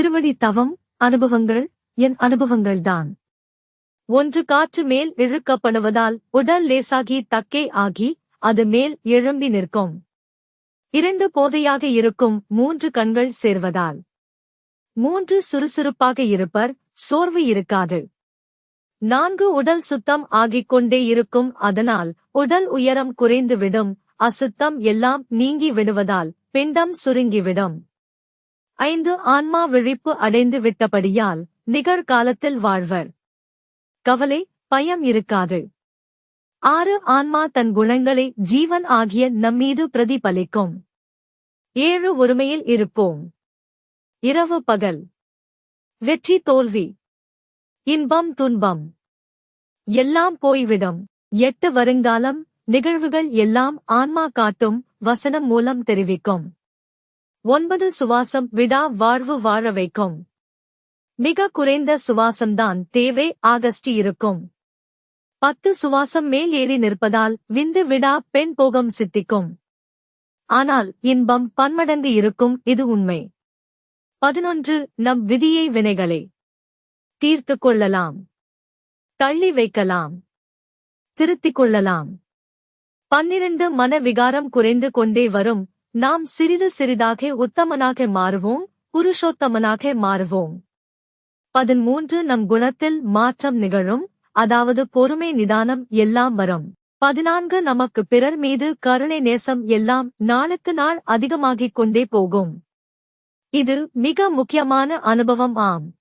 திருவடி தவம் அனுபவங்கள் என் அனுபவங்கள்தான். ஒன்று காற்று மேல் இழுக்கப்படுவதால் உடல் லேசாகி தக்கே ஆகி அது மேல் எழும்பி நிற்கும். இரண்டு போதையாக இருக்கும் மூன்று கண்கள் சேர்வதால். மூன்று சுறுசுறுப்பாக இருப்பர் சோர்வு இருக்காது. நான்கு உடல் சுத்தம் ஆகிக் கொண்டே இருக்கும் அதனால் உடல் உயரம் குறைந்துவிடும் அசுத்தம் எல்லாம் நீங்கி விடுவதால் பிண்டம் சுருங்கிவிடும். ஐந்து ஆன்மா விழிப்பு அடைந்து விட்டபடியால் நிகழ்காலத்தில் வாழ்வர். கவலை பயம் இருக்காது. ஆறு ஆன்மா தன் குணங்களை ஜீவன் ஆகிய நம்மீது பிரதிபலிக்கும். ஏழு ஒருமையில் இருப்போம். இரவு பகல். வெற்றி தோல்வி. இன்பம் துன்பம். எல்லாம் போய்விடும். எட்டு வருங்காலம் நிகழ்வுகள் எல்லாம் ஆன்மா காட்டும் வசனம் மூலம் தெரிவிக்கும். ஒன்பது சுவாசம் விடா வாழ்வு வாழ வைக்கும். மிக குறைந்த சுவாசம்தான் தேவை ஆகஸ்டி இருக்கும். பத்து சுவாசம் மேல் ஏறி நிற்பதால் விந்து விடா பெண் போகம் சித்திக்கும். ஆனால் இன்பம் பன்மடங்கு இருக்கும் இது உண்மை. பதினொன்று நம் விதியை வினைகளை தீர்த்து கொள்ளலாம். தள்ளி வைக்கலாம். திருத்திக் கொள்ளலாம். பன்னிரண்டு மன விகாரம் குறைந்து கொண்டே வரும் நாம் சிறிது சிறிதாக உத்தமனாக மாறுவோம் புருஷோத்தமனாக மாறுவோம். பதிமூன்று நம் குணத்தில் மாற்றம் நிகழும் அதாவது பொறுமை நிதானம் எல்லாம் வரும். பதினான்கு நமக்கு பிறர் மீது கருணை நேசம் எல்லாம் நாளுக்கு நாள் அதிகமாகிக் கொண்டே போகும். இது மிக முக்கியமான அனுபவம் ஆம்.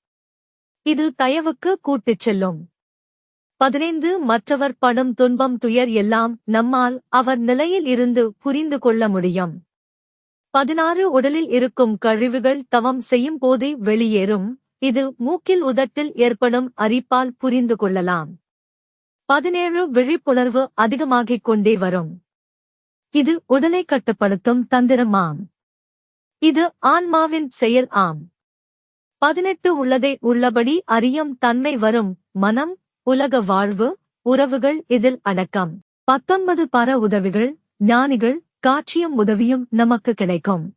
இது தயவுக்கு கூட்டிச் செல்லும். பதினைந்து மற்றவர் படும் துன்பம் துயர் எல்லாம் நம்மால் அவர் நிலையில் இருந்து புரிந்து கொள்ள முடியும். பதினாறு உடலில் இருக்கும் கழிவுகள் தவம் செய்யும் போதே வெளியேறும். இது மூக்கில் உதட்டில் ஏற்படும் அரிப்பால் புரிந்து கொள்ளலாம். பதினேழு விழிப்புணர்வு அதிகமாகிக் கொண்டே வரும். இது உடலை கட்டுப்படுத்தும் தந்திரமாம். இது ஆன்மாவின் செயல் ஆம். பதினெட்டு உள்ளதை உள்ளபடி அறியும் தன்மை வரும். மனம் உலக வாழ்வு உறவுகள் இதில் அடக்கம். பத்தொன்பது பர உதவிகள் ஞானிகள் காட்சியும் உதவியும் நமக்கு கிடைக்கும்.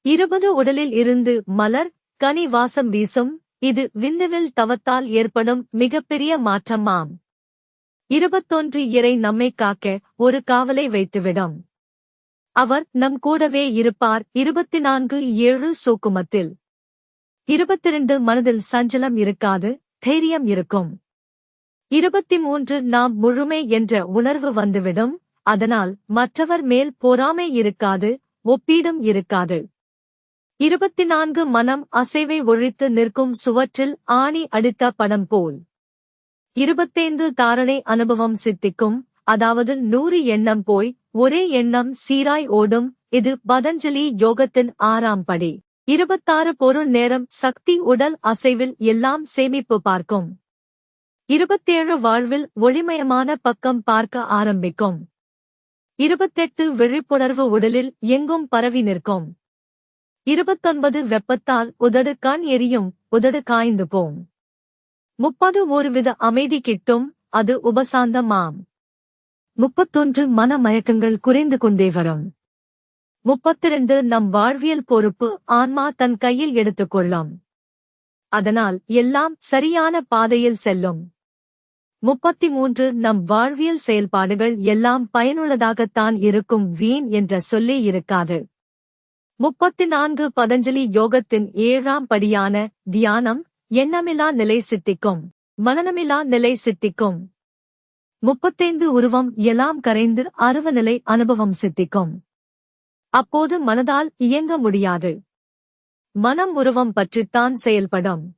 இருபது உடலில் இருந்து மலர் கனி வாசம் வீசும். இது விந்துவில் தவத்தால் ஏற்படும் மிகப்பெரிய மாற்றமாம். இருபத்தொன்று இறை நம்மை காக்க ஒரு காவலை வைத்துவிடும். அவர் நம் கூடவே இருப்பார். இருபத்தி நான்கு ஏழு சோக்குமத்தில். இருபத்திரண்டு மனதில் சஞ்சலம் இருக்காது தைரியம் இருக்கும். இருபத்தி மூன்று நாம் முழுமை என்ற உணர்வு வந்துவிடும். அதனால் மற்றவர் மேல் பொறாமை இருக்காது ஒப்பீடும் இருக்காது. இருபத்தி நான்கு மனம் அசைவை ஒழித்து நிற்கும் சுவற்றில் ஆணி அடித்த படம் போல். இருபத்தைந்து தாரணை அனுபவம் சித்திக்கும் அதாவது நூறு எண்ணம் போய் ஒரே எண்ணம் சீராய் ஓடும் இது பதஞ்சலி யோகத்தின் ஆறாம் படி. இருபத்தாறு பொருள் நேரம் சக்தி உடல் அசைவில் எல்லாம் சேமிப்பு பார்க்கும். இருபத்தேழு வாழ்வில் ஒளிமயமான பக்கம் பார்க்க ஆரம்பிக்கும். இருபத்தெட்டு விழிப்புணர்வு உடலில் எங்கும் பரவி நிற்கும். இருபத்தொன்பது வெப்பத்தால் உதடு கண் எரியும் உதடு காய்ந்து போம். முப்பது ஒருவித அமைதி கிட்டும் அது உபசாந்தமாம். முப்பத்தொன்று மன மயக்கங்கள் குறைந்து கொண்டே வரும். முப்பத்திரண்டு நம் வாழ்வியல் பொறுப்பு ஆன்மா தன் கையில் எடுத்துக்கொள்ளும் அதனால் எல்லாம் சரியான பாதையில் செல்லும். முப்பத்தி மூன்று நம் வாழ்வியல் செயல்பாடுகள் எல்லாம் பயனுள்ளதாகத்தான் இருக்கும் வீண் என்ற சொல்லி இருக்காது. முப்பத்தி நான்கு பதஞ்சலி யோகத்தின் ஏழாம் படியான தியானம் எண்ணமில்லா நிலை சித்திக்கும் மனநமிலா நிலை சித்திக்கும். முப்பத்தைந்து உருவம் எல்லாம் கரைந்து அருவநிலை அனுபவம் சித்திக்கும். அப்போது மனதால் இயங்க முடியாது. மனம் உருவம் பற்றித்தான் செயல்படும்.